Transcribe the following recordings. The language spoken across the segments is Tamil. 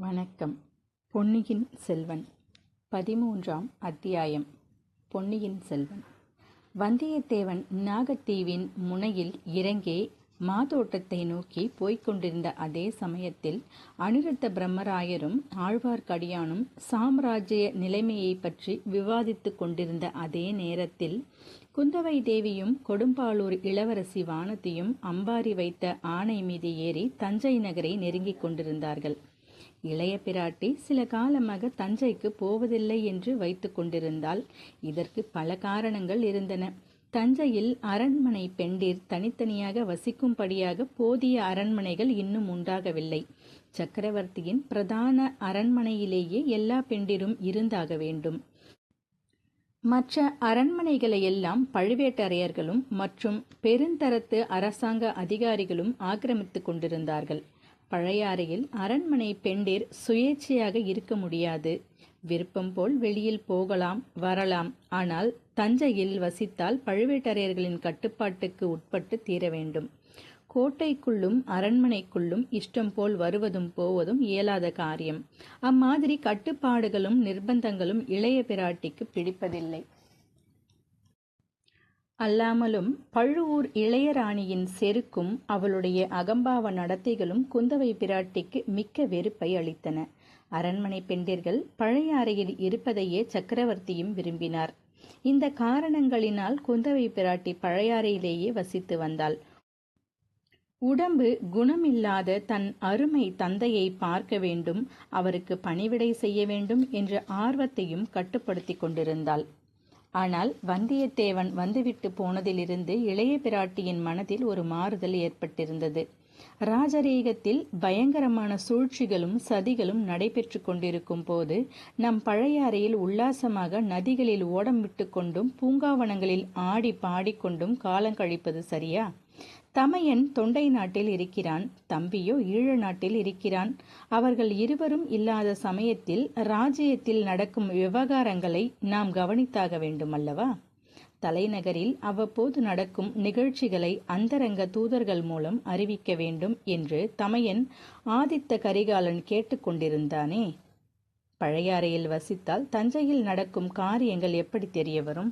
வணக்கம். பொன்னியின் செல்வன். பதிமூன்றாம் அத்தியாயம். பொன்னியின் செல்வன். வந்தியத்தேவன் நாகத்தீவின் முனையில் இறங்கி மாதோட்டத்தை நோக்கி போய்க் கொண்டிருந்த அதே சமயத்தில் அனிருத்த பிரம்மராயரும் ஆழ்வார்க்கடியானும் சாம்ராஜ்ய நிலைமையைப் பற்றி விவாதித்துக் கொண்டிருந்த அதே நேரத்தில் குந்தவை தேவியும் கொடும்பாளூர் இளவரசி வானதியும் அம்பாரி வைத்த ஆணை மீது ஏறி தஞ்சை நகரை நெருங்கிக் கொண்டிருந்தார்கள். இளைய பிராட்டி சில காலமாக தஞ்சைக்கு போவதில்லை என்று வைத்துக் கொண்டிருந்தால் இதற்கு பல காரணங்கள் இருந்தன. தஞ்சையில் அரண்மனை பெண்டிர் தனித்தனியாக வசிக்கும்படியாக போதிய அரண்மனைகள் இன்னும் உண்டாகவில்லை. சக்கரவர்த்தியின் பிரதான அரண்மனையிலேயே எல்லா பெண்டிரும் இருந்தாக வேண்டும். மற்ற அரண்மனைகளையெல்லாம் பழுவேட்டரையர்களும் மற்றும் பெருந்தரத்து அரசாங்க அதிகாரிகளும் ஆக்கிரமித்துக் கொண்டிருந்தார்கள். பழையாறையில் அரண்மனை பெண்டிர் சுயேட்சையாக இருக்க முடியாது. விருப்பம் போல் வெளியில் போகலாம் வரலாம். ஆனால் தஞ்சையில் வசித்தால் பழுவேட்டரையர்களின் கட்டுப்பாட்டுக்கு உட்பட்டு தீர வேண்டும். கோட்டைக்குள்ளும் அரண்மனைக்குள்ளும் இஷ்டம் போல் வருவதும் போவதும் இயலாத காரியம். அம்மாதிரி கட்டுப்பாடுகளும் நிர்பந்தங்களும் இளைய பிராட்டிக்கு பிடிப்பதில்லை. அல்லாமலும் பழுவூர் இளையராணியின் செருக்கும் அவளுடைய அகம்பாவ நடத்தைகளும் குந்தவை பிராட்டிக்கு மிக்க வெறுப்பை அளித்தன. அரண்மனை பெண்டிர்கள் பழைய அறையில் இருப்பதையே சக்கரவர்த்தியும் விரும்பினார். இந்த காரணங்களினால் குந்தவை பிராட்டி பழையாறையிலேயே வசித்து வந்தாள். உடம்பு குணமில்லாத தன் அருமை தந்தையை பார்க்க வேண்டும் அவருக்கு பணிவிடை செய்ய வேண்டும் என்ற ஆர்வத்தையும் கட்டுப்படுத்தி கொண்டிருந்தாள். ஆனால் வந்தியத்தேவன் வந்துவிட்டு போனதிலிருந்து இளைய பிராட்டியின் மனதில் ஒரு மாறுதல் ஏற்பட்டிருந்தது. ராஜரீகத்தில் பயங்கரமான சூழ்ச்சிகளும் சதிகளும் நடைபெற்று கொண்டிருக்கும் போது நம் பழைய அறையில் உல்லாசமாக நதிகளில் ஓடம் விட்டு கொண்டும் பூங்காவனங்களில் ஆடி பாடிக்கொண்டும் காலங்கழிப்பது சரியா? தமையன் தொண்டை நாட்டில் இருக்கிறான் தம்பியோ ஈழ நாட்டில் இருக்கிறான். அவர்கள் இருவரும் இல்லாத சமயத்தில் ராஜ்யத்தில் நடக்கும் விவகாரங்களை நாம் கவனித்தாக வேண்டுமல்லவா? தலைநகரில் அவ்வப்போது நடக்கும் நிகழ்ச்சிகளை அந்தரங்க தூதர்கள் மூலம் அறிவிக்க வேண்டும் என்று தமையன் ஆதித்த கரிகாலன் கேட்டுக்கொண்டிருந்தானே பழையாறையில் வசித்தால் தஞ்சையில் நடக்கும் காரியங்கள் எப்படி தெரிய வரும்?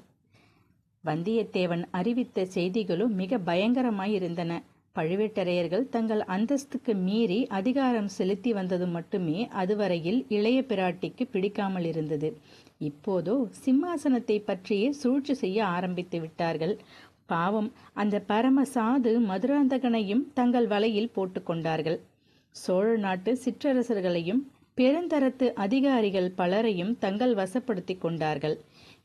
வந்தியத்தேவன் அறிவித்த செய்திகளும் மிக பயங்கரமாயிருந்தன. பழுவேட்டரையர்கள் தங்கள் அந்தஸ்துக்கு மீறி அதிகாரம் செலுத்தி வந்தது மட்டுமே அதுவரையில் இளைய பிராட்டிக்கு பிடிக்காமல் இருந்தது. இப்போதோ சிம்மாசனத்தை பற்றியே சூழ்ச்சி செய்ய ஆரம்பித்து விட்டார்கள். பாவம் அந்த பரம சாது மதுராந்தகனையும் தங்கள் வலையில் போட்டுக்கொண்டார்கள் சோழ நாட்டு சிற்றரசர்களையும் பெருந்தரத்து அதிகாரிகள் பலரையும் தங்கள் வசப்படுத்தி கொண்டார்கள்.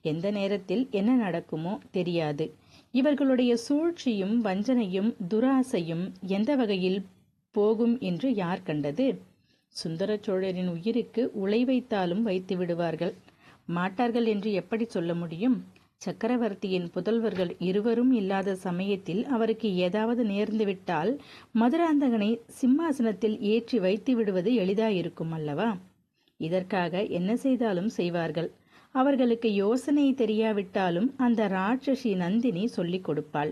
எந்த நேரத்தில் என்ன நடக்குமோ தெரியாது. இவர்களுடைய சூழ்ச்சியும் வஞ்சனையும் துராசையும் எந்த வகையில் போகும் என்று யார் கண்டது? சுந்தர சோழரின் உயிருக்கு உலை வைத்தாலும் வைத்து விடுவார்கள். மாட்டார்கள் என்று எப்படி சொல்ல முடியும்? சக்கரவர்த்தியின் புதல்வர்கள் இருவரும் இல்லாத சமயத்தில் அவருக்கு ஏதாவது நேர்ந்துவிட்டால் மதுராந்தகனை சிம்மாசனத்தில் ஏற்றி வைத்து விடுவது எளிதாயிருக்கும் அல்லவா? இதற்காக என்ன செய்தாலும் செய்வார்கள். அவர்களுக்கு யோசனை தெரியாவிட்டாலும் அந்த ராட்சசி நந்தினி சொல்லிக் கொடுப்பாள்.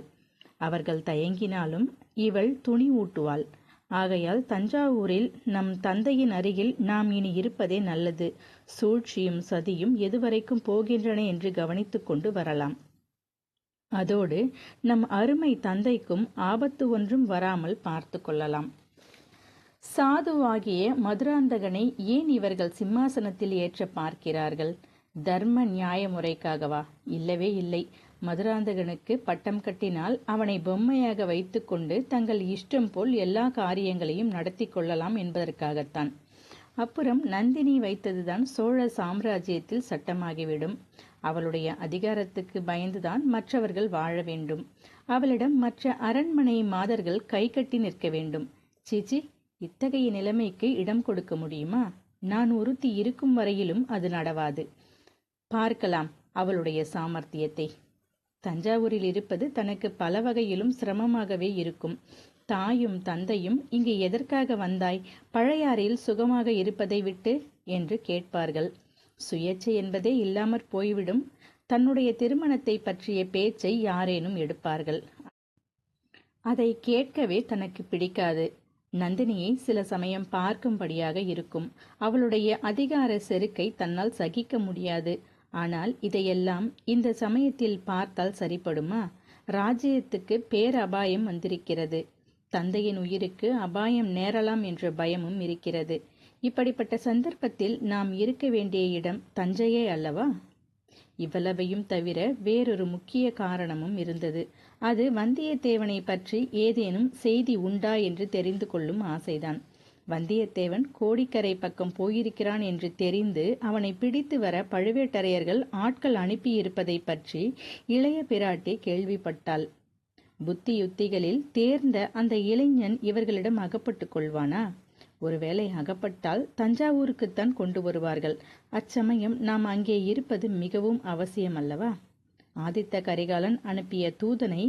அவர்கள் தயங்கினாலும் இவள் துணி ஊட்டுவாள். ஆகையால் தஞ்சாவூரில் நம் தந்தையின் அருகில் நாம் இனி இருப்பதே நல்லது. சூழ்ச்சியும் சதியும் எதுவரைக்கும் போகின்றன என்று கவனித்துக்கொண்டு வரலாம். அதோடு நம் அருமை தந்தைக்கும் ஆபத்து ஒன்றும் வராமல் பார்த்து கொள்ளலாம். சாதுவாகிய மதுராந்தகனை ஏன் இவர்கள் சிம்மாசனத்தில் ஏற்ற பார்க்கிறார்கள்? தர்ம நியாய முறைக்காகவா? இல்லவே இல்லை. மதுராந்தகனுக்கு பட்டம் கட்டினால் அவனை பொம்மையாக வைத்துக்கொண்டு தங்கள் இஷ்டம் போல் எல்லா காரியங்களையும் நடத்தி கொள்ளலாம் என்பதற்காகத்தான். அப்புறம் நந்தினி வைத்ததுதான் சோழ சாம்ராஜ்யத்தில் சட்டமாகிவிடும். அவளுடைய அதிகாரத்துக்கு பயந்துதான் மற்றவர்கள் வாழ வேண்டும். அவளிடம் மற்ற அரண்மனை மாதர்கள் கை கட்டி நிற்க வேண்டும். சீச்சி இத்தகைய நிலைமைக்கு இடம் கொடுக்க முடியுமா? நான் ஒருத்தி இருக்கும் வரையிலும் அது நடவாது. பார்க்கலாம் அவளுடைய சாமர்த்தியத்தை. தஞ்சாவூரில் இருப்பது தனக்கு பல வகையிலும் சிரமமாகவே இருக்கும். தாயும் தந்தையும் இங்கு எதற்காக வந்தாய்? பழையாறையில் சுகமாக இருப்பதை விட்டு? என்று கேட்பார்கள். சுயேட்சை என்பதே இல்லாமற் போய்விடும். தன்னுடைய திருமணத்தை பற்றிய பேச்சை யாரேனும் எடுப்பார்கள். அதை கேட்கவே தனக்கு பிடிக்காது. நந்தினியை சில சமயம் பார்க்கும்படியாக இருக்கும். அவளுடைய அதிகார செருக்கை தன்னால் சகிக்க முடியாது. ஆனால் இதையெல்லாம் இந்த சமயத்தில் பார்த்தால் சரிப்படுமா? ராஜ்யத்துக்கு பேரபாயம் வந்திருக்கிறது. தந்தையின் உயிருக்கு அபாயம் நேரலாம் என்ற பயமும் இருக்கிறது. இப்படிப்பட்ட சந்தர்ப்பத்தில் நாம் இருக்க வேண்டிய இடம் தஞ்சையே அல்லவா? இவ்வளவையும் தவிர வேறொரு முக்கிய காரணமும் இருந்தது. அது வந்தியத்தேவனை பற்றி ஏதேனும் செய்தி உண்டா என்று தெரிந்து கொள்ளும் ஆசைதான். வந்தியத்தேவன் கோடிக்கரை பக்கம் போயிருக்கிறான் என்று தெரிந்து அவனை பிடித்து வர பழுவேட்டரையர்கள் ஆட்கள் அனுப்பியிருப்பதை பற்றி இளைய பிராட்டி கேள்விப்பட்டாள். புத்தி யுத்திகளில் தேர்ந்த அந்த இளைஞன் இவர்களிடம் அகப்பட்டுக் கொள்வானா? ஒருவேளை அகப்பட்டால் தஞ்சாவூருக்குத்தான் கொண்டு வருவார்கள். அச்சமயம் நாம் அங்கே இருப்பது மிகவும் அவசியம் அல்லவா ஆதித்த கரிகாலன் அனுப்பிய தூதனை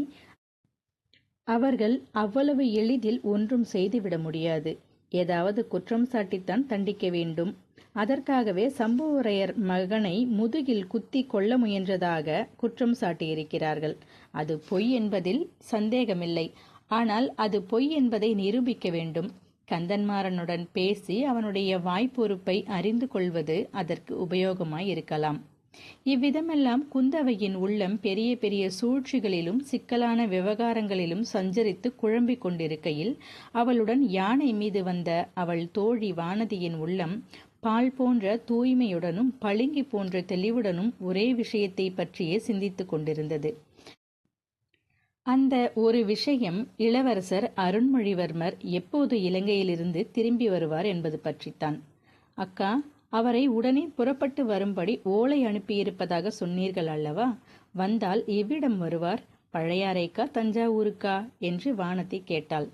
அவர்கள் அவ்வளவு எளிதில் ஒன்றும் செய்துவிட முடியாது. ஏதாவது குற்றம் சாட்டித்தான் தண்டிக்க வேண்டும். அதற்காகவே சம்புவரையர் மகனை முதுகில் குத்தி கொள்ள முயன்றதாக குற்றம் சாட்டியிருக்கிறார்கள். அது பொய் என்பதில் சந்தேகமில்லை. ஆனால் அது பொய் என்பதை நிரூபிக்க வேண்டும். கந்தன்மாறனுடன் பேசி அவனுடைய வாய்ப்பொறுப்பை அறிந்து கொள்வது அதற்கு உபயோகமாய் இருக்கலாம் இவ்விதமெல்லாம் குந்தவையின் உள்ளம் பெரிய பெரிய சூழ்ச்சிகளிலும் சிக்கலான விவகாரங்களிலும் சஞ்சரித்து குழம்பிக் கொண்டிருக்கையில் அவளுடன் யானை மீது வந்த அவள் தோழி வானதியின் உள்ளம் பால் போன்ற தூய்மையுடனும் பளிங்கி போன்ற தெளிவுடனும் ஒரே விஷயத்தை பற்றியே சிந்தித்துக் கொண்டிருந்தது. அந்த ஒரு விஷயம் இளவரசர் அருண்மொழிவர்மர் எப்போது இலங்கையிலிருந்து திரும்பி வருவார் என்பது பற்றித்தான். அக்கா அவரை உடனே புறப்பட்டு வரும்படி ஓலை அனுப்பியிருப்பதாக சொன்னீர்கள் அல்லவா? வந்தால் எவ்விடம் வருவார்? பழையாறைக்கா தஞ்சாவூருக்கா? என்று வானதி கேட்டாள்.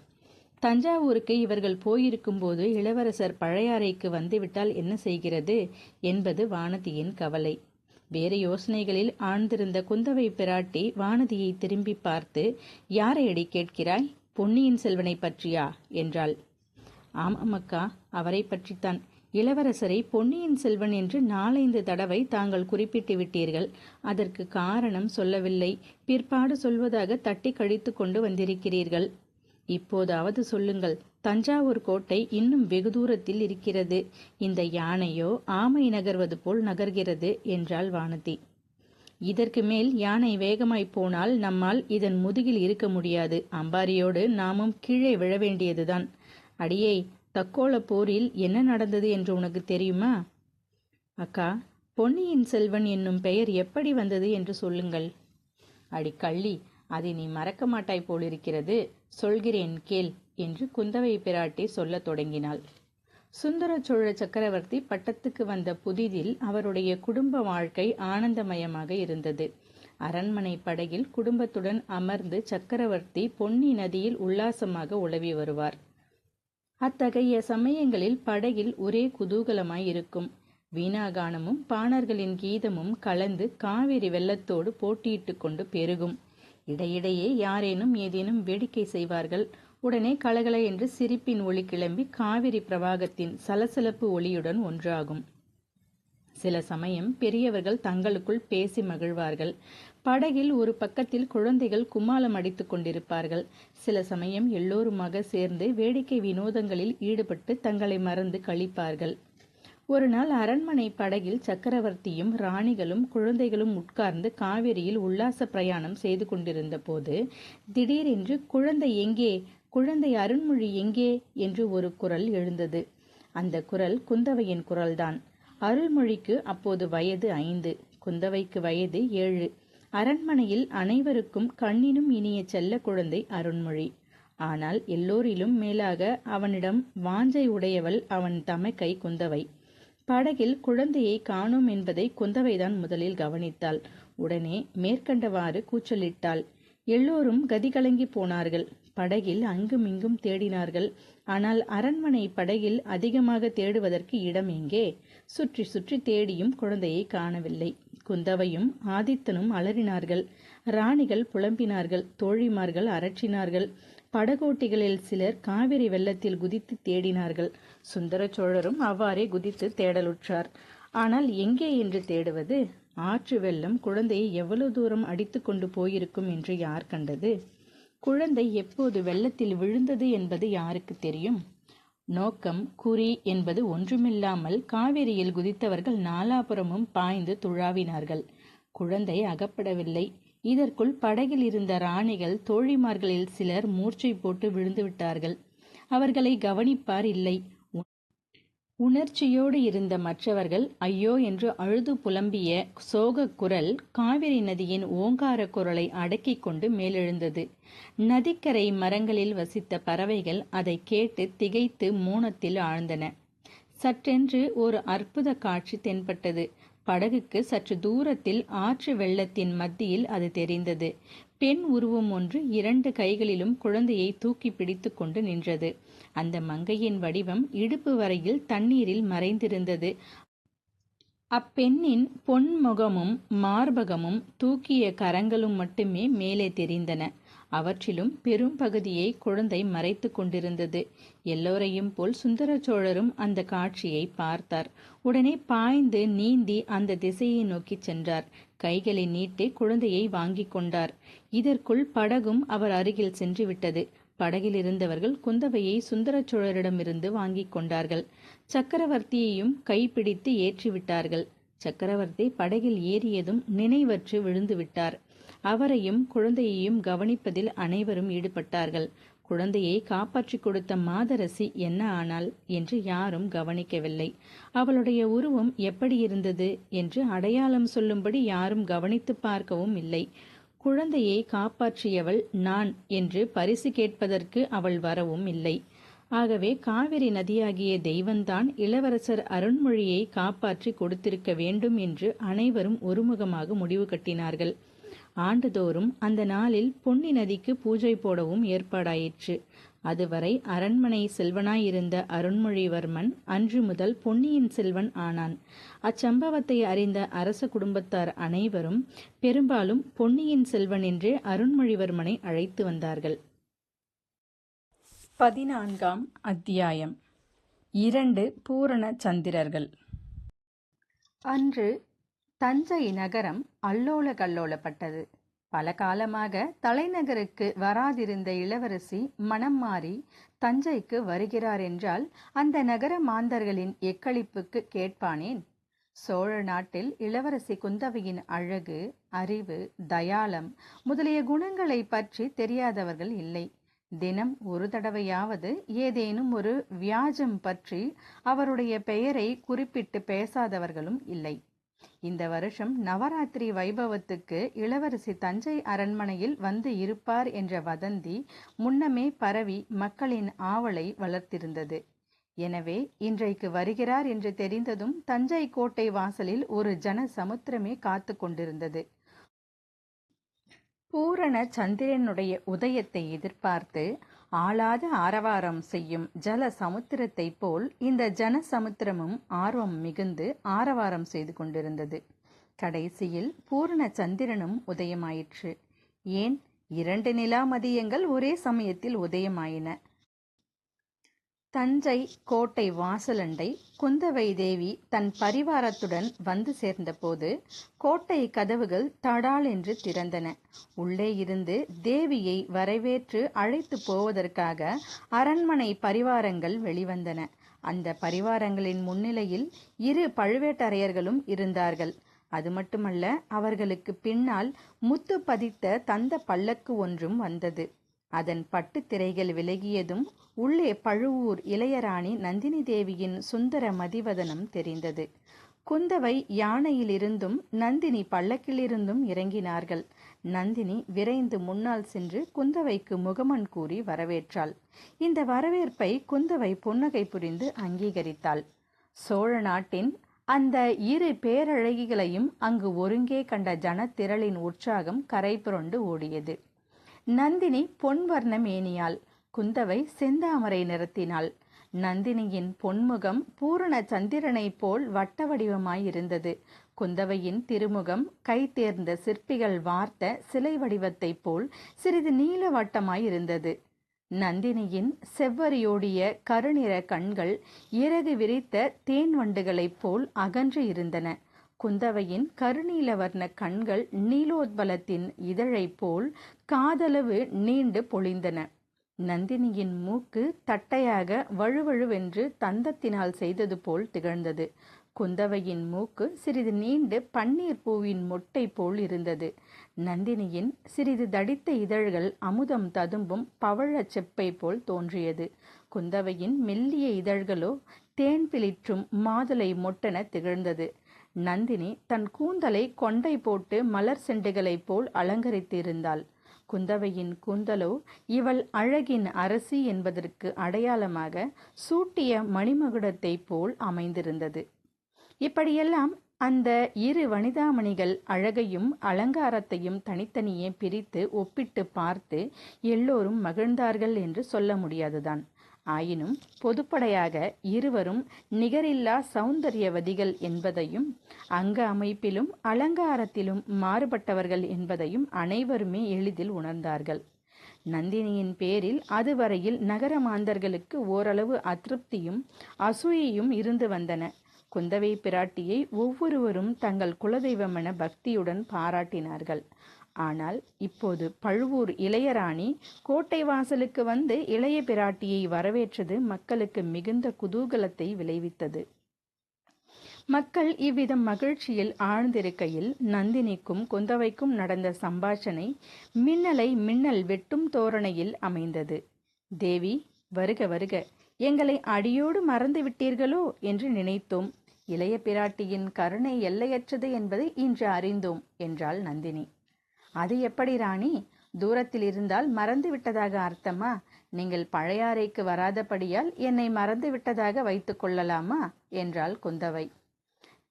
தஞ்சாவூருக்கு இவர்கள் போயிருக்கும்போது இளவரசர் பழையாறைக்கு வந்துவிட்டால் என்ன செய்கிறது? என்பது வானதியின் கவலை. வேறு யோசனைகளில் ஆழ்ந்திருந்த குந்தவை பிராட்டி வானதியை திரும்பி பார்த்து யாரை அடி கேட்கிறாய்? பொன்னியின் செல்வனை பற்றியா? என்றாள். ஆமாம் அக்கா அவரை பற்றித்தான். இளவரசரை பொன்னியின் செல்வன் என்று நாலைந்து தடவை தாங்கள் குறிப்பிட்டு விட்டீர்கள். அதற்கு காரணம் சொல்லவில்லை. பிற்பாடு சொல்வதாக தட்டி கழித்து கொண்டு வந்திருக்கிறீர்கள். இப்போதாவது சொல்லுங்கள். தஞ்சாவூர் கோட்டை இன்னும் வெகு தூரத்தில் இருக்கிறது. இந்த யானையோ ஆமை நகர்வது போல் நகர்கிறது என்றாள் வானதி. இதற்கு மேல் யானை வேகமாய் போனால் நம்மால் இதன் முதுகில் இருக்க முடியாது. அம்பாரியோடு நாமும் கீழே விழ வேண்டியதுதான். அடியே தக்கோல போரில் என்ன நடந்தது என்று உனக்கு தெரியுமா? அக்கா பொன்னியின் செல்வன் என்னும் பெயர் எப்படி வந்தது என்று சொல்லுங்கள். அடி கள்ளி அதை நீ மறக்க மாட்டாய் போலிருக்கிறது. சொல்கிறேன் கேள் என்று குந்தவை பிராட்டி சொல்லத் தொடங்கினாள். சுந்தர சோழ சக்கரவர்த்தி பட்டத்துக்கு வந்த புதிதில் அவருடைய குடும்ப வாழ்க்கை ஆனந்தமயமாக இருந்தது. அரண்மனை படகில் குடும்பத்துடன் அமர்ந்து சக்கரவர்த்தி பொன்னி நதியில் உல்லாசமாக உழவி வருவார். அத்தகைய சமயங்களில் படகில் ஒரே குதூகலமாயிருக்கும் வீணாகானமும் பாணர்களின் கீதமும் கலந்து காவிரி வெள்ளத்தோடு போட்டியிட்டு கொண்டு பெருகும். இடையிடையே யாரேனும் ஏதேனும் வேடிக்கை செய்வார்கள். உடனே கலகல என்று சிரிப்பின் ஒளி கிளம்பி காவிரி பிரவாகத்தின் சலசலப்பு ஒளியுடன் ஒன்றாகும். சில சமயம் பெரியவர்கள் தங்களுக்குள் பேசி மகிழ்வார்கள். படகில் ஒரு பக்கத்தில் குழந்தைகள் குமாலம் அடித்துக் கொண்டிருப்பார்கள். சில சமயம் எல்லோருமாக சேர்ந்து வேடிக்கை வினோதங்களில் ஈடுபட்டு தங்களை மறந்து கழிப்பார்கள். ஒரு நாள் அரண்மனை படகில் சக்கரவர்த்தியும் ராணிகளும் குழந்தைகளும் உட்கார்ந்து காவிரியில் உல்லாச பிரயாணம் செய்து கொண்டிருந்த போது திடீரென்று குழந்தை எங்கே? குழந்தை அருண்மொழி எங்கே? என்று ஒரு குரல் எழுந்தது. அந்த குரல் குந்தவையின் குரல்தான். அருள்மொழிக்கு அப்போது வயது ஐந்து குந்தவைக்கு வயது ஏழு. அரண்மனையில் அனைவருக்கும் கண்ணினும் இனிய செல்ல குழந்தை அருண்மொழி. ஆனால் எல்லோரிலும் மேலாக அவனிடம் வாஞ்சை உடையவள் அவன் தமக்கை குந்தவை. படகில் குழந்தையை காணோம் என்பதை குந்தவைதான் முதலில் கவனித்தாள். உடனே மேற்கண்டவாறு கூச்சலிட்டாள். எல்லோரும் கதிகலங்கி போனார்கள். படகில் அங்குமிங்கும் தேடினார்கள். ஆனால் அரண்மனை படகில் அதிகமாக தேடுவதற்கு இடம் எங்கே சுற்றி சுற்றி தேடியும் குழந்தையை காணவில்லை. குந்தவையும் ஆதித்தனும் அலறினார்கள். ராணிகள் புலம்பினார்கள். தோழிமார்கள் அரற்றினார்கள். படகோட்டிகளில் சிலர் காவிரி வெள்ளத்தில் குதித்து தேடினார்கள். சுந்தர சோழரும் அவ்வாறே குதித்து தேடலுற்றார். ஆனால் எங்கே என்று தேடுவது? ஆற்று வெள்ளம் குழந்தையை எவ்வளவு தூரம் அடித்து கொண்டு போயிருக்கும் என்று யார் கண்டது? குழந்தை எப்போது வெள்ளத்தில் விழுந்தது என்பது யாருக்கு தெரியும்? நோக்கம் குறி என்பது ஒன்றுமில்லாமல் காவிரியில் குதித்தவர்கள் நாலாபுறமும் பாய்ந்து துழாவினார்கள். குழந்தை அகப்படவில்லை. இதற்குள் படகில் இருந்த ராணிகள் தோழிமார்களில் சிலர் மூர்ச்சை போட்டு விழுந்து விட்டார்கள் அவர்களை கவனிப்பார் இல்லை. உணர்ச்சியோடு இருந்த மற்றவர்கள் ஐயோ என்று அழுது புலம்பிய சோகக் குரல் காவிரி நதியின் ஓங்கார குரலை அடக்கிக் கொண்டு மேலெழுந்தது. நதிக்கரை மரங்களில் வசித்த பறவைகள் அதை கேட்டு திகைத்து மூனத்தில் ஆழ்ந்தன. சற்றென்று ஒரு அற்புத காட்சி தென்பட்டது. படகுக்கு சற்று தூரத்தில் ஆற்று வெள்ளத்தின் மத்தியில் அது தெரிந்தது. பெண் உருவம் ஒன்று இரண்டு கைகளிலும் குழந்தையை தூக்கி பிடித்து கொண்டு நின்றது. அந்த மங்கையின் வடிவம் இடுப்பு வரையில் தண்ணீரில் மறைந்திருந்தது. அப்பெண்ணின் பொன்முகமும் மார்பகமும் தூக்கிய கரங்களும் மட்டுமே மேலே தெரிந்தன. அவற்றிலும் பெரும் பகுதியை குழந்தை மறைத்து கொண்டிருந்தது. எல்லோரையும் போல் சுந்தர சோழரும் அந்த காட்சியை பார்த்தார். உடனே பாய்ந்து நீந்தி அந்த திசையை நோக்கி சென்றார். கைகளை நீட்டி குழந்தையை வாங்கி கொண்டார். இதற்குள் படகும் அவர் அருகில் சென்று விட்டது. படகில் இருந்தவர்கள் குந்தவையை சுந்தர சோழரிடமிருந்து வாங்கி கொண்டார்கள். சக்கரவர்த்தியையும் கைப்பிடித்து ஏற்றிவிட்டார்கள். சக்கரவர்த்தி படகில் ஏறியதும் நினைவற்று விழுந்து விட்டார். அவரையும் குழந்தையையும் கவனிப்பதில் அனைவரும் ஈடுபட்டார்கள். குழந்தையை காப்பாற்றிக் கொடுத்த மாதரசி என்ன ஆனாள் என்று யாரும் கவனிக்கவில்லை. அவளுடைய உருவம் எப்படி இருந்தது என்று அடையாளம் சொல்லும்படி யாரும் கவனித்து பார்க்கவும் இல்லை. குழந்தையை காப்பாற்றியவள் நான் என்று பரிசு கேட்பதற்கு அவள் வரவும் இல்லை. ஆகவே காவிரி நதியாகிய தெய்வந்தான் இளவரசர் அருண்மொழியை காப்பாற்றி கொடுத்திருக்க வேண்டும் என்று அனைவரும் ஒருமுகமாக முடிவு கட்டினார்கள். ஆண்டுதோறும் அந்த நாளில் பொன்னி நதிக்கு பூஜை போடவும் ஏற்பாடாயிற்று. அதுவரை அரண்மனை செல்வனாயிருந்த அருண்மொழிவர்மன் அன்று முதல் பொன்னியின் செல்வன் ஆனான். அச்சம்பவத்தை அறிந்த அரச குடும்பத்தார் அனைவரும் பெரும்பாலும் பொன்னியின் செல்வன் என்றே அருண்மொழிவர்மனை அழைத்து வந்தார்கள். பதினான்காம் அத்தியாயம். இரண்டு பூரண சந்திரர்கள். அன்று தஞ்சை நகரம் அல்லோல கல்லோலப்பட்டது. பல காலமாக தலைநகருக்கு வராதிருந்த இளவரசி மனம் மாறி தஞ்சைக்கு வருகிறார் என்றால் அந்த நகர மாந்தர்களின் எக்களிப்புக்கு கேட்பானேன்? சோழ நாட்டில் இளவரசி குந்தவையின் அழகு அறிவு தயாளம் முதலிய குணங்களை பற்றி தெரியாதவர்கள் இல்லை. தினம் ஒரு தடவையாவது ஏதேனும் ஒரு வியாஜம் பற்றி அவருடைய பெயரை குறிப்பிட்டு பேசாதவர்களும் இல்லை. இந்த வருஷம் நவராத்திரி வைபவத்துக்கு இளவரசி தஞ்சை அரண்மனையில் வந்து இருப்பார் என்ற வதந்தி முன்னமே பரவி மக்களின் ஆவலை வளர்த்திருந்தது. எனவே இன்றைக்கு வருகிறார் என்று தெரிந்ததும் தஞ்சை கோட்டை வாசலில் ஒரு ஜன சமுத்திரமே காத்து கொண்டிருந்தது. பூரண சந்திரனுடைய உதயத்தை எதிர்பார்த்து ஆளாத ஆரவாரம் செய்யும் ஜல சமுத்திரத்தைப் போல் இந்த ஜன சமுத்திரமும் ஆர்வம் மிகுந்து ஆரவாரம் செய்து கொண்டிருந்தது. கடைசியில் பூரண சந்திரனும் உதயமாயிற்று. ஏன்? இரண்டு நிலா மதியங்கள் ஒரே சமயத்தில் உதயமாயின. தஞ்சை கோட்டை வாசலண்டை குந்தவை தேவி தன் பரிவாரத்துடன் வந்து சேர்ந்தபோது கோட்டை கதவுகள் தடால் என்று திறந்தன. உள்ளே இருந்து தேவியை வரவேற்று அழைத்து போவதற்காக அரண்மனை பரிவாரங்கள் வெளிவந்தன. அந்த பரிவாரங்களின் முன்னிலையில் இரு பழுவேட்டரையர்களும் இருந்தார்கள். அது மட்டுமல்ல அவர்களுக்கு பின்னால் முத்து பதித்த தந்த பல்லக்கு ஒன்றும் வந்தது. அதன் பட்டுத்திரைகள் விலகியதும் உள்ளே பழுவூர் இளையராணி நந்தினி தேவியின் சுந்தர மதிவதனம் தெரிந்தது. குந்தவை யானையிலிருந்தும் நந்தினி பல்லக்கிலிருந்தும் இறங்கினார்கள். நந்தினி விரைந்து முன்னால் சென்று குந்தவைக்கு முகமன் கூறி வரவேற்றாள். இந்த வரவேற்பை குந்தவை புன்னகை புரிந்து அங்கீகரித்தாள். சோழ நாட்டின் அந்த இரு பேரழகிகளையும் அங்கு ஒருங்கே கண்ட ஜனத்திரளின் உற்சாகம் கரை புரண்டு ஓடியது. நந்தினி பொன்வர்ண மேனியாள் குந்தவை செந்தாமரை நிறத்தினாள். நந்தினியின் பொன்முகம் பூரண சந்திரனைப் போல் வட்ட வடிவமாயிருந்தது குந்தவையின் திருமுகம் கைத்தேர்ந்த சிற்பிகள் வார்த்த சிலை வடிவத்தைப் போல் சிறிது நீல வட்டமாயிருந்தது நந்தினியின் செவ்வரியோடிய கருநிற கண்கள் இறகு விரித்த தேன் வண்டுகளைப் போல் அகன்று இருந்தன. குந்தவையின் கருநீல வர்ண கண்கள் நீலோத்பலத்தின் இதழைப் போல் காதளவு நீண்டு பொழிந்தன. நந்தினியின் மூக்கு தட்டையாக வழுவழுவென்று தந்தத்தினால் செய்தது போல் திகழ்ந்தது. குந்தவையின் மூக்கு சிறிது நீண்டு பன்னீர் பூவின் மொட்டை போல் இருந்தது. நந்தினியின் சிறிது தடித்த இதழ்கள் அமுதம் ததும்பும் பவழச் செப்பை போல் தோன்றியது. குந்தவையின் மெல்லிய இதழ்களோ தேன் பிளிற்றும் மாதுளை மொட்டென திகழ்ந்தது. நந்தினி தன் கூந்தலை கொண்டை போட்டு மலர் செண்டுகளைப் போல் அலங்கரித்திருந்தாள். குந்தவையின் கூந்தலோ இவள் அழகின் அரசி என்பதற்கு அடையாளமாக சூட்டிய மணிமகுடத்தைப் போல் அமைந்திருந்தது. இப்படியெல்லாம் அந்த இரு வனிதாமணிகள் அழகையும் அலங்காரத்தையும் தனித்தனியே பிரித்து ஒப்பிட்டு பார்த்து எல்லோரும் மகிழ்ந்தார்கள் என்று சொல்ல முடியாதுதான். ஆயினும் பொதுப்படையாக இருவரும் நிகரில்லா சௌந்தரியவதிகள் என்பதையும் அங்க அமைப்பிலும் அலங்காரத்திலும் மாறுபட்டவர்கள் என்பதையும் அனைவருமே எளிதில் உணர்ந்தார்கள். நந்தினியின் பேரில் அதுவரையில் நகர மாந்தர்களுக்கு ஓரளவு அதிருப்தியும் அசூயையும் இருந்து வந்தன. குந்தவை பிராட்டியை ஒவ்வொருவரும் தங்கள் குலதெய்வமென பக்தியுடன் பாராட்டினார்கள். ஆனால் இப்போது பழுவூர் இளையராணி கோட்டை வாசலுக்கு வந்து இளைய பிராட்டியை வரவேற்றது மக்களுக்கு மிகுந்த குதூகலத்தை விளைவித்தது. மக்கள் இவ்விதம் மகிழ்ச்சியில் ஆழ்ந்திருக்கையில் நந்தினிக்கும் குந்தவைக்கும் நடந்த சம்பாஷணை மின்னலை மின்னல் வெட்டும் தோரணையில் அமைந்தது. தேவி வருக வருக. எங்களை அடியோடு மறந்து விட்டீர்களோ? என்று நினைத்தோம். இளைய பிராட்டியின் கருணை எல்லையற்றது என்பதை இன்று அறிந்தோம் என்றாள் நந்தினி. அது எப்படி ராணி? தூரத்தில் இருந்தால் மறந்து விட்டதாக அர்த்தமா? நீங்கள் பழையாறைக்கு வராதபடியால் என்னை மறந்து விட்டதாக வைத்துக் கொள்ளலாமா? என்றாள் குந்தவை.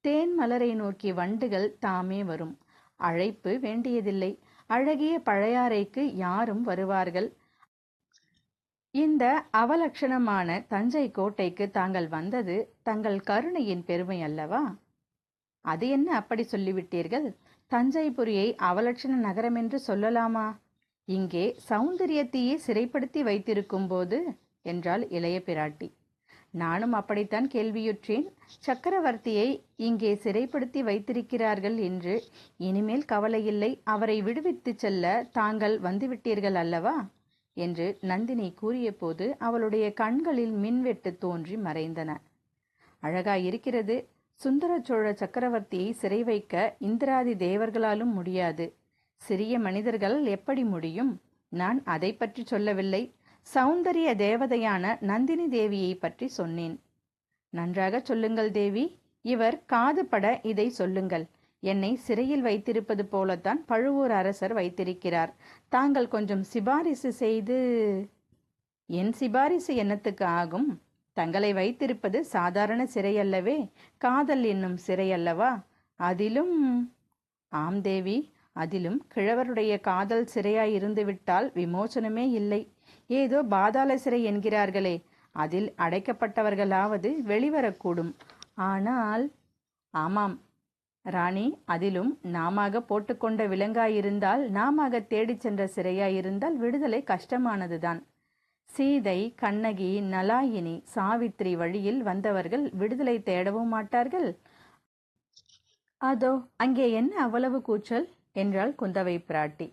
தேன் மலரை நோக்கி வண்டுகள் தாமே வரும். அழைப்பு வேண்டியதில்லை. அழகிய பழையாறைக்கு யாரும் வருவார்கள்? இந்த அவலட்சணமான தஞ்சை கோட்டைக்கு தாங்கள் வந்தது தங்கள் கருணையின் பெருமை அல்லவா? அது என்ன அப்படி சொல்லிவிட்டீர்கள்? தஞ்சைபுரியை அவலட்சண நகரம் என்று சொல்லலாமா? இங்கே சௌந்தரியத்தையே சிறைப்படுத்தி வைத்திருக்கும் போது என்றாள் இளைய பிராட்டி. நானும் அப்படித்தான் கேள்வியுற்றேன். சக்கரவர்த்தியை இங்கே சிறைப்படுத்தி வைத்திருக்கிறார்கள் என்று இனிமேல் கவலையில்லை அவரை விடுவித்துச் செல்ல தாங்கள் வந்துவிட்டீர்கள் அல்லவா? என்று நந்தினி கூறியபோது அவளுடைய கண்களில் மின்வெட்டு தோன்றி மறைந்தன. அழகாயிருக்கிறது. சுந்தர சோழ சக்கரவர்த்தியை சிறை வைக்க இந்திராதி தேவர்களாலும் முடியாது. சிறிய மனிதர்கள் எப்படி முடியும்? நான் அதை பற்றி சொல்லவில்லை. சௌந்தரிய தேவதையான நந்தினி தேவியை பற்றி சொன்னேன். நன்றாக சொல்லுங்கள் தேவி. இவர் காது பட இதை சொல்லுங்கள். என்னை சிறையில் வைத்திருப்பது போலத்தான் பழுவூர் அரசர் வைத்திருக்கிறார். தாங்கள் கொஞ்சம் சிபாரிசு செய்து என் சிபாரிசு என்னத்துக்கு ஆகும்? தங்களை வைத்திருப்பது சாதாரண சிறையல்லவே காதல் என்னும் சிறை அல்லவா அதிலும் ஆம் தேவி அதிலும் கிழவருடைய காதல் சிறையாய் இருந்துவிட்டால் விமோசனமே இல்லை. ஏதோ பாதாள சிறை என்கிறார்களே அதில் அடைக்கப்பட்டவர்களாவது வெளிவரக்கூடும். ஆனால் ஆமாம் ராணி அதிலும் நாமாக போட்டுக்கொண்ட விலங்காயிருந்தால் நாமாக தேடிச் சென்ற சிறையாயிருந்தால் விடுதலை கஷ்டமானதுதான். சீதை கண்ணகி நலாயினி சாவித்ரி வழியில் வந்தவர்கள் விடுதலை தேடவும் மாட்டார்கள்? அதோ அங்கே என்ன அவ்வளவு கூச்சல்? என்றாள் குந்தவை பிராட்டி.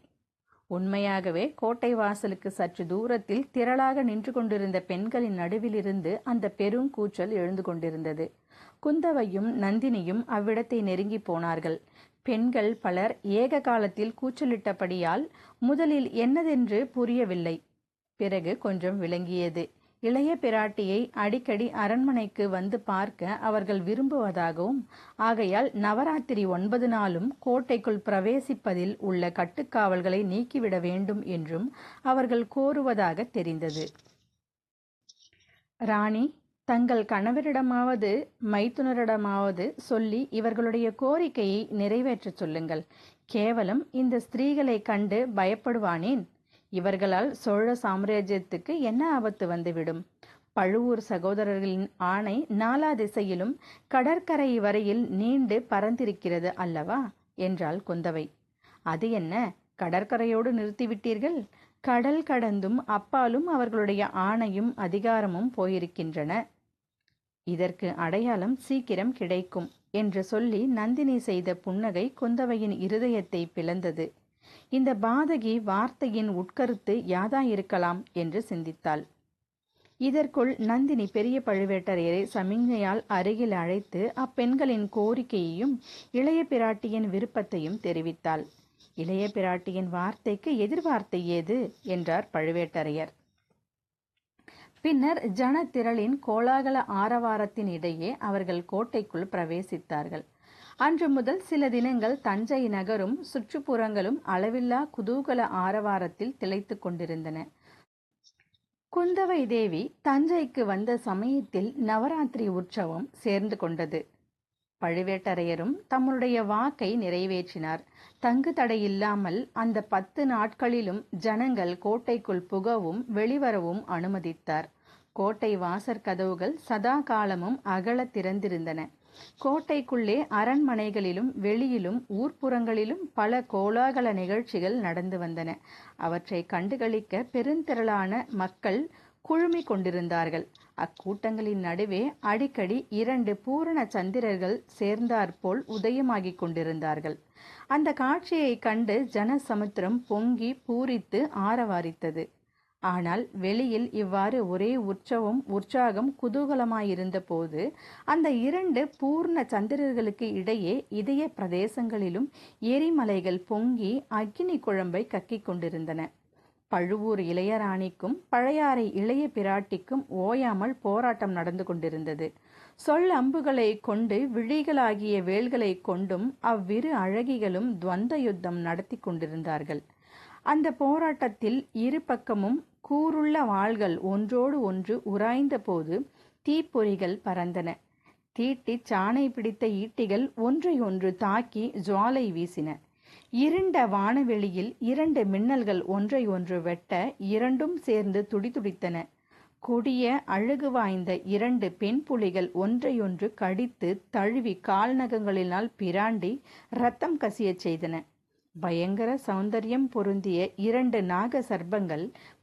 உண்மையாகவே கோட்டை வாசலுக்கு சற்று தூரத்தில் திரளாக நின்று கொண்டிருந்த பெண்களின் நடுவிலிருந்து அந்த பெருங்கூச்சல் எழுந்து கொண்டிருந்தது. குந்தவையும் நந்தினியும் அவ்விடத்தை நெருங்கி போனார்கள். பெண்கள் பலர் ஏக காலத்தில் கூச்சலிட்டபடியால் முதலில் என்னதென்று புரியவில்லை. பிறகு கொஞ்சம் விளங்கியது. இளைய பிராட்டியை அடிக்கடி அரண்மனைக்கு வந்து பார்க்க அவர்கள் விரும்புவதாகவும் ஆகையால் நவராத்திரி ஒன்பது நாளும் கோட்டைக்குள் பிரவேசிப்பதில் உள்ள கட்டுக்காவல்களை நீக்கிவிட வேண்டும் என்றும் அவர்கள் கோருவதாக தெரிந்தது. ராணி தங்கள் கணவரிடமாவது மைத்துனரிடமாவது சொல்லி இவர்களுடைய கோரிக்கையை நிறைவேற்றச் சொல்லுங்கள். கேவலம் இந்த ஸ்திரீகளை கண்டு பயப்படுவானேன்? இவர்களால் சோழ சாம்ராஜ்யத்துக்கு என்ன ஆபத்து வந்துவிடும்? பழுவூர் சகோதரர்களின் ஆணை நாலா திசையிலும் கடற்கரை வரையில் நீண்டு பறந்திருக்கிறது அல்லவா? என்றாள் குந்தவை. அது என்ன? கடற்கரையோடு நிறுத்திவிட்டீர்கள்? கடல் கடந்தும் அப்பாலும் அவர்களுடைய ஆணையும் அதிகாரமும் போயிருக்கின்றன. இதற்கு அடையாளம் சீக்கிரம் கிடைக்கும் என்று சொல்லி நந்தினி செய்த புன்னகை குந்தவையின் இருதயத்தை பிளந்தது. இந்த பாதகி வார்த்தையின் உட்கருத்து யாதாயிருக்கலாம் என்று சிந்தித்தாள். இதற்குள் நந்தினி பெரிய பழுவேட்டரையரை சமிஞ்ஞையால் அருகில் அழைத்து அப்பெண்களின் கோரிக்கையையும் இளைய பிராட்டியின் விருப்பத்தையும் தெரிவித்தாள். இளைய பிராட்டியின் வார்த்தைக்கு எதிர்வார்த்தை ஏது? என்றார் பழுவேட்டரையர். பின்னர் ஜனத்திரளின் கோலாகல ஆரவாரத்தின் இடையே அவர்கள் கோட்டைக்குள் பிரவேசித்தார்கள். அன்று முதல் சில தினங்கள் தஞ்சை நகரும் சுற்றுப்புறங்களும் அளவில்லா குதூகல ஆரவாரத்தில் திளைத்து கொண்டிருந்தன. குந்தவை தேவி தஞ்சைக்கு வந்த சமயத்தில் நவராத்திரி உற்சவம் சேர்ந்து கொண்டது. பழுவேட்டரையரும் தம்முடைய வாக்கை நிறைவேற்றினார். தங்கு தடையில்லாமல் அந்த பத்து நாட்களிலும் ஜனங்கள் கோட்டைக்குள் புகவும் வெளிவரவும் அனுமதித்தார். கோட்டை வாசற் கதவுகள் சதா காலமும் அகல திறந்திருந்தன. கோட்டைக்குள்ளே அரண்மனைகளிலும் வெளியிலும் ஊர்ப்புறங்களிலும் பல கோலாகல நிகழ்ச்சிகள் நடந்து வந்தன. அவற்றை கண்டுகளிக்க பெருந்திரளான மக்கள் குழுமி கொண்டிருந்தார்கள். அக்கூட்டங்களின் நடுவே அடிக்கடி இரண்டு பூரண சந்திரர்கள் சேர்ந்தாற்போல் உதயமாகிக் கொண்டிருந்தார்கள். அந்த காட்சியைக் கண்டு ஜனசமுத்திரம் பொங்கி பூரித்து ஆரவாரித்தது. ஆனால் வெளியில் இவ்வாறு ஒரே உற்சவம் உற்சாகம் குதூகலமாயிருந்த போது அந்த இரண்டு பூர்ண சந்திரர்களுக்கு இடையே இதய பிரதேசங்களிலும் எரிமலைகள் பொங்கி அக்கினி குழம்பை கக்கிக் கொண்டிருந்தன. பழுவூர் இளையராணிக்கும் பழையாறை இளைய பிராட்டிக்கும் ஓயாமல் போராட்டம் நடந்து கொண்டிருந்தது. சொல் அம்புகளை கொண்டு விழிகளாகிய வேல்களை கொண்டும் அவ்விரு அழகிகளும் துவந்த யுத்தம் நடத்தி கொண்டிருந்தார்கள். அந்த போராட்டத்தில் இரு பக்கமும் கூருள்ள வாள்கள் ஒன்றோடு ஒன்று உராய்ந்த போது தீப்பொறிகள் பறந்தன. தீட்டி சாணை பிடித்த ஈட்டிகள் ஒன்றையொன்று தாக்கி ஜுவாலை வீசின. இருண்ட வானவெளியில் இரண்டு மின்னல்கள் ஒன்றை ஒன்று வெட்ட இரண்டும் சேர்ந்து துடிதுடித்தன. கொடிய அழகு வாய்ந்த இரண்டு பெண் புலிகள் ஒன்றையொன்று கடித்து தழுவி கால்நகங்களினால் பிராண்டி ரத்தம் கசியச் செய்தன. பயங்கர சௌந்தரியம் பொருந்திய இரண்டு நாக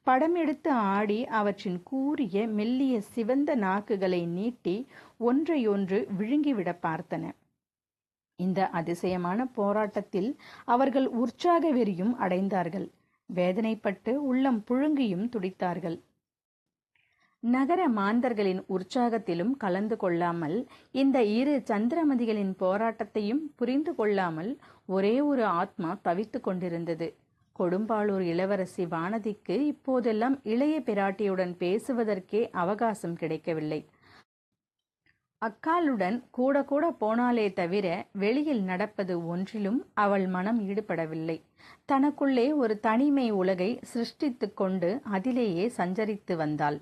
படம் எடுத்து ஆடி அவற்றின் கூறிய மெல்லிய சிவந்த நாக்குகளை நீட்டி ஒன்றையொன்று விழுங்கிவிட பார்த்தன. இந்த அதிசயமான போராட்டத்தில் அவர்கள் உற்சாக வெறியும் அடைந்தார்கள். வேதனைப்பட்டு உள்ளம் புழுங்கியும் துடித்தார்கள். நகர மாந்தர்களின் உற்சாகத்திலும் கலந்து கொள்ளாமல் இந்த இரு சந்திரமதிகளின் போராட்டத்தையும் புரிந்து கொள்ளாமல் ஒரே ஒரு ஆத்மா தவித்து கொண்டிருந்தது. கொடும்பாளூர் இளவரசி வானதிக்கு இப்போதெல்லாம் இளைய பிராட்டியுடன் பேசுவதற்கே அவகாசம் கிடைக்கவில்லை. அக்காளுடன் கூட கூட போனாலே தவிர வெளியில் நடப்பது ஒன்றிலும் அவள் மனம் ஈடுபடவில்லை. தனக்குள்ளே ஒரு தனிமை உலகை சிருஷ்டித்து கொண்டு அதிலேயே சஞ்சரித்து வந்தாள்.